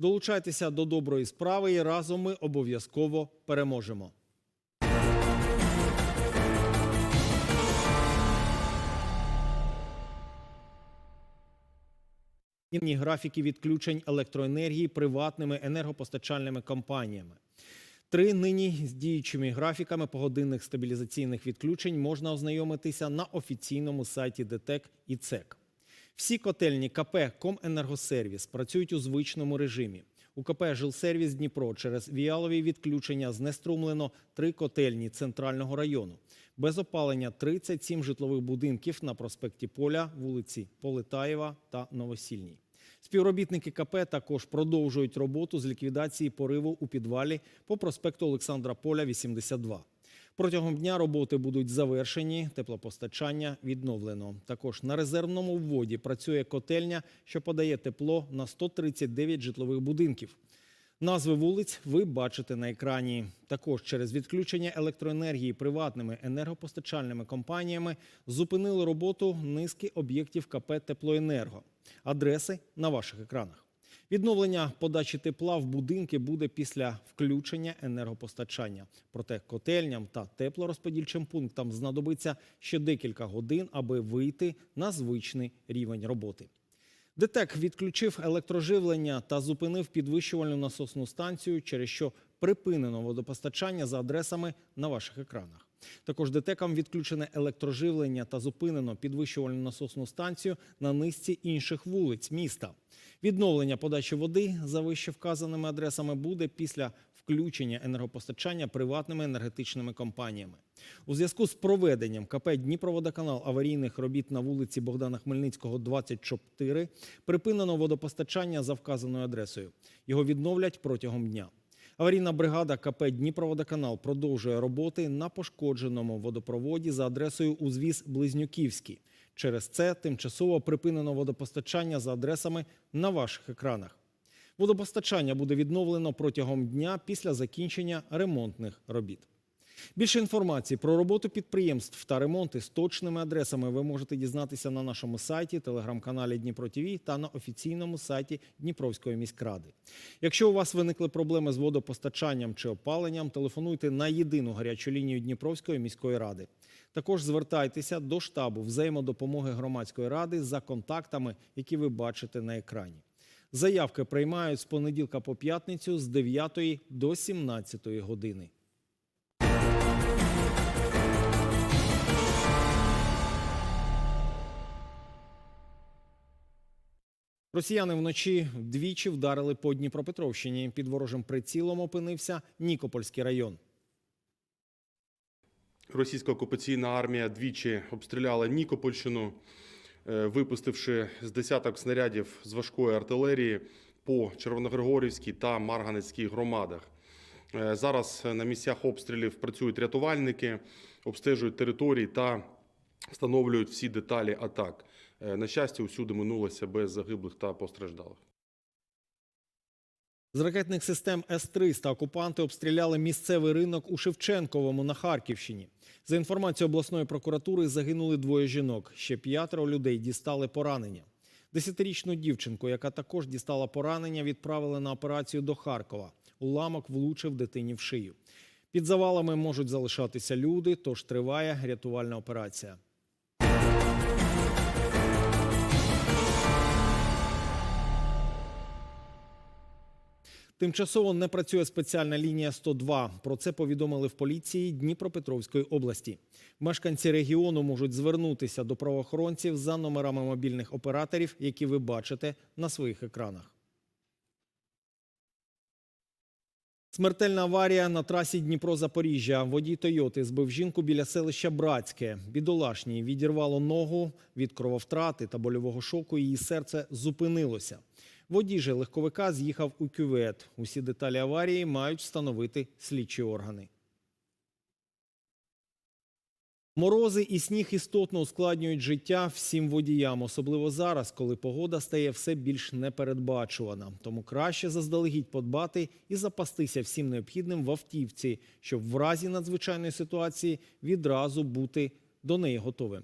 Долучайтеся до доброї справи і разом ми обов'язково переможемо. Інні графіки відключень електроенергії приватними енергопостачальними компаніями. Три нині з діючими графіками погодинних стабілізаційних відключень можна ознайомитися на офіційному сайті ДТЕК і ЦЕК. Всі котельні КП «Коменергосервіс» працюють у звичному режимі. У КП «Жилсервіс Дніпро» через віялові відключення знеструмлено три котельні центрального району. Без опалення 37 житлових будинків на проспекті Поля, вулиці Полетаєва та Новосільній. Співробітники КП також продовжують роботу з ліквідації пориву у підвалі по проспекту Олександра Поля, 82. Протягом дня роботи будуть завершені, теплопостачання відновлено. Також на резервному вводі працює котельня, що подає тепло на 139 житлових будинків. Назви вулиць ви бачите на екрані. Також через відключення електроенергії приватними енергопостачальними компаніями зупинили роботу низки об'єктів КП Теплоенерго. Адреси на ваших екранах. Відновлення подачі тепла в будинки буде після включення енергопостачання. Проте котельням та теплорозподільчим пунктам знадобиться ще декілька годин, аби вийти на звичний рівень роботи. ДТЕК відключив електроживлення та зупинив підвищувальну насосну станцію, через що припинено водопостачання за адресами на ваших екранах. Також ДТЕКам відключене електроживлення та зупинено підвищувальну насосну станцію на низці інших вулиць міста. Відновлення подачі води за вище вказаними адресами буде після включення енергопостачання приватними енергетичними компаніями. У зв'язку з проведенням КП Дніпроводоканал аварійних робіт на вулиці Богдана Хмельницького, 24, припинено водопостачання за вказаною адресою. Його відновлять протягом дня. Аварійна бригада КП Дніпроводоканал продовжує роботи на пошкодженому водопроводі за адресою узвіз Близнюківський. Через це тимчасово припинено водопостачання за адресами на ваших екранах. Водопостачання буде відновлено протягом дня після закінчення ремонтних робіт. Більше інформації про роботу підприємств та ремонти з точними адресами ви можете дізнатися на нашому сайті, телеграм-каналі Дніпро ТВ та на офіційному сайті Дніпровської міськради. Якщо у вас виникли проблеми з водопостачанням чи опаленням, телефонуйте на єдину гарячу лінію Дніпровської міської ради. Також звертайтеся до штабу взаємодопомоги громадської ради за контактами, які ви бачите на екрані. Заявки приймають з понеділка по п'ятницю з 9 до 17 години. Росіяни вночі двічі вдарили по Дніпропетровщині. Під ворожим прицілом опинився Нікопольський район. Російська окупаційна армія двічі обстріляла Нікопольщину, е, випустивши з десяток снарядів з важкої артилерії по Червоногригорівській та Марганецькій громадах. Е, Зараз на місцях обстрілів працюють рятувальники, обстежують території та встановлюють всі деталі атак. Е, На щастя, усюди минулося без загиблих та постраждалих. З ракетних систем С-300 окупанти обстріляли місцевий ринок у Шевченковому на Харківщині. За інформацією обласної прокуратури, загинули двоє жінок. Ще п'ятеро людей дістали поранення. Десятирічну дівчинку, яка також дістала поранення, відправили на операцію до Харкова. Уламок влучив дитині в шию. Під завалами можуть залишатися люди, тож триває рятувальна операція. Тимчасово не працює спеціальна лінія 102. Про це повідомили в поліції Дніпропетровської області. Мешканці регіону можуть звернутися до правоохоронців за номерами мобільних операторів, які ви бачите на своїх екранах. Смертельна аварія на трасі Дніпро-Запоріжжя. Водій Тойоти збив жінку біля селища Братське. Бідолашній відірвало ногу від крововтрати та больового шоку. Її серце зупинилося. Водій же легковика з'їхав у кювет. Усі деталі аварії мають встановити слідчі органи. Морози і сніг істотно ускладнюють життя всім водіям, особливо зараз, коли погода стає все більш непередбачувана. Тому краще заздалегідь подбати і запастися всім необхідним в автівці, щоб в разі надзвичайної ситуації відразу бути до неї готовим.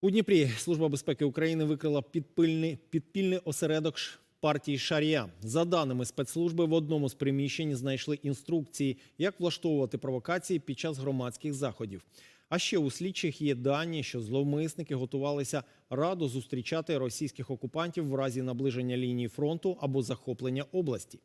У Дніпрі Служба безпеки України викрила підпильний, підпільний осередок партії Шарія. За даними спецслужби, в одному з приміщень знайшли інструкції, як влаштовувати провокації під час громадських заходів. А ще у слідчих є дані, що зловмисники готувалися радо зустрічати російських окупантів в разі наближення лінії фронту або захоплення області.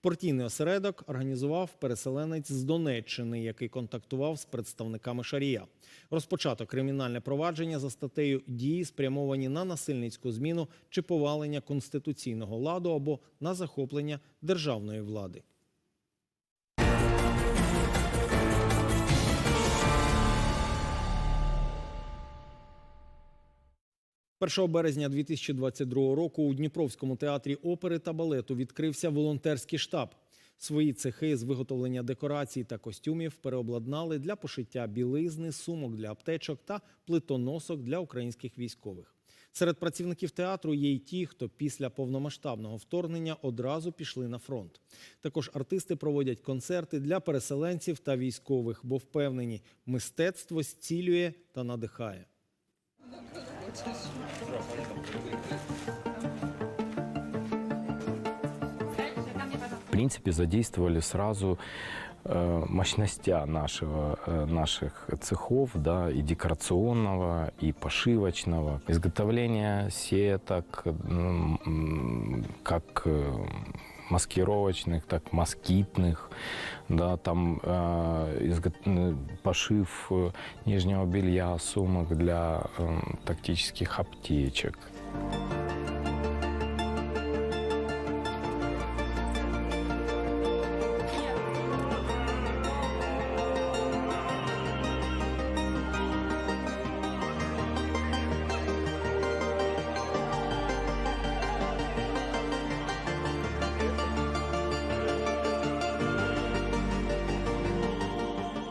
Партійний осередок організував переселенець з Донеччини, який контактував з представниками Шарія. Розпочато кримінальне провадження за статтею дії, спрямовані на насильницьку зміну чи повалення конституційного ладу або на захоплення державної влади. 1 березня 2022 року у Дніпровському театрі опери та балету відкрився волонтерський штаб. Свої цехи з виготовлення декорацій та костюмів переобладнали для пошиття білизни, сумок для аптечок та плитоносок для українських військових. Серед працівників театру є й ті, хто після повномасштабного вторгнення одразу пішли на фронт. Також артисти проводять концерти для переселенців та військових, бо впевнені, мистецтво зцілює та надихає. В принципе, задействовали сразу э, мощностя нашего, э, наших цехов, да, и декорационного, и пошивочного. Изготовление сеток, м, м, как э, маскировочных, так москитных, да, там э, изго- э, пошив э, нижнего белья, сумок для э, тактических аптечек.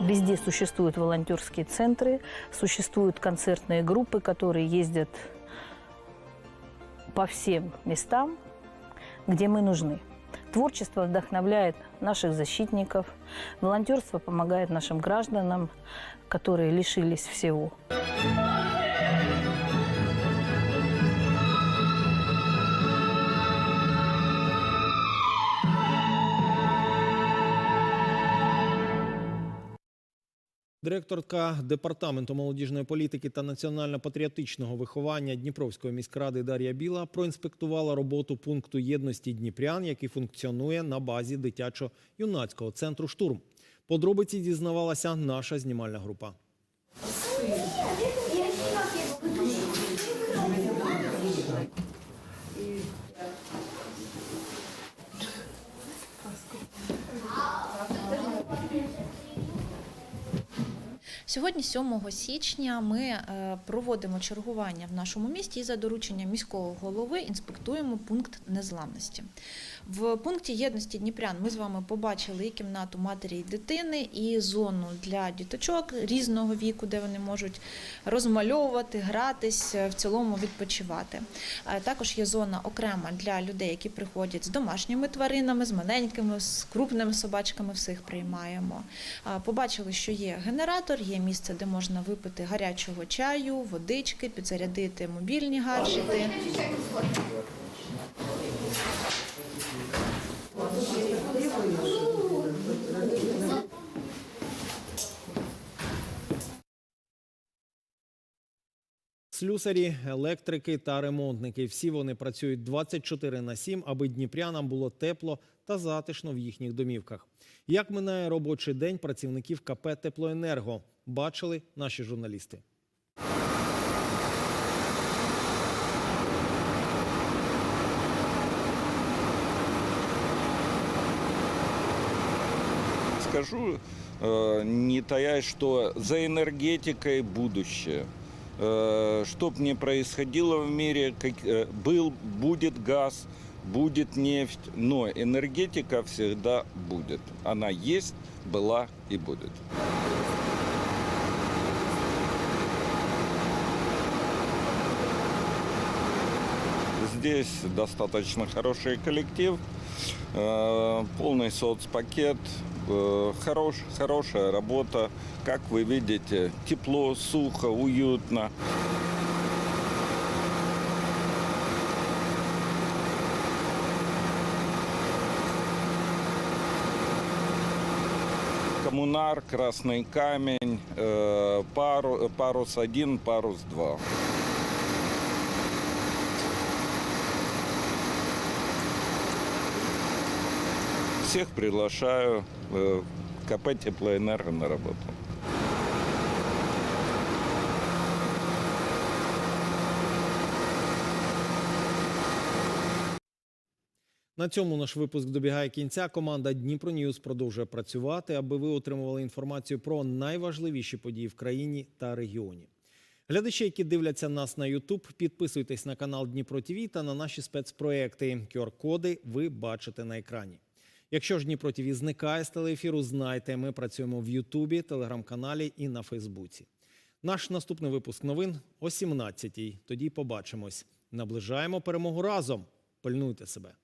Везде существуют волонтерские центры, существуют концертные группы, которые ездят по всем местам, где мы нужны. Творчество вдохновляет наших защитников, волонтерство помогает нашим гражданам, которые лишились всего. Директорка департаменту молодіжної політики та національно-патріотичного виховання Дніпровської міськради Дар'я Біла проінспектувала роботу пункту єдності Дніпрян, який функціонує на базі дитячо-юнацького центру штурм. Подробиці дізнавалася наша знімальна група. Сьогодні, 7 січня, ми е, проводимо чергування в нашому місті і за дорученням міського голови інспектуємо пункт незламності. В пункті єдності Дніпрян ми з вами побачили і кімнату матері і дитини, і зону для діточок різного віку, де вони можуть розмальовувати, гратись, е, в цілому відпочивати. Е, Також є зона окрема для людей, які приходять з домашніми тваринами, з маленькими, з крупними собачками. Всіх приймаємо. Побачили, що є генератор, є місце, де можна випити гарячого чаю, водички, підзарядити мобільні гаджети. Слюсарі, електрики та ремонтники. Всі вони працюють 24 на 7, аби дніпрянам було тепло та затишно в їхніх домівках. Як минає робочий день працівників КП Теплоенерго? Бачили наші журналісти. Скажу, э, не таясь, что за энергетикой будущее. Э, Что бы ни происходило в мире, э, был, будет газ, будет нефть, но энергетика всегда будет. Она есть, была и будет. Здесь достаточно хороший коллектив, э, полный соцпакет, э, хорош, хорошая работа. Как вы видите, тепло, сухо, уютно. Коммунар, Красный камень, э, пару- парус 1, парус 2. Всех приглашаю э, в КП Теплоэнерго на работу. На цьому наш випуск добігає кінця. Команда Дніпро Ньюз продовжує працювати, аби ви отримували інформацію про найважливіші події в країні та регіоні. Глядачі, які дивляться нас на YouTube, підписуйтесь на канал Дніпро ТВ та на наші спецпроекти. QR-коди ви бачите на екрані. Якщо ж Дніпро ТВ зникає з телеефіру, знайте, ми працюємо в Ютубі, телеграм-каналі і на Фейсбуці. Наш наступний випуск новин о 17-й. Тоді побачимось. Наближаємо перемогу разом. Пильнуйте себе.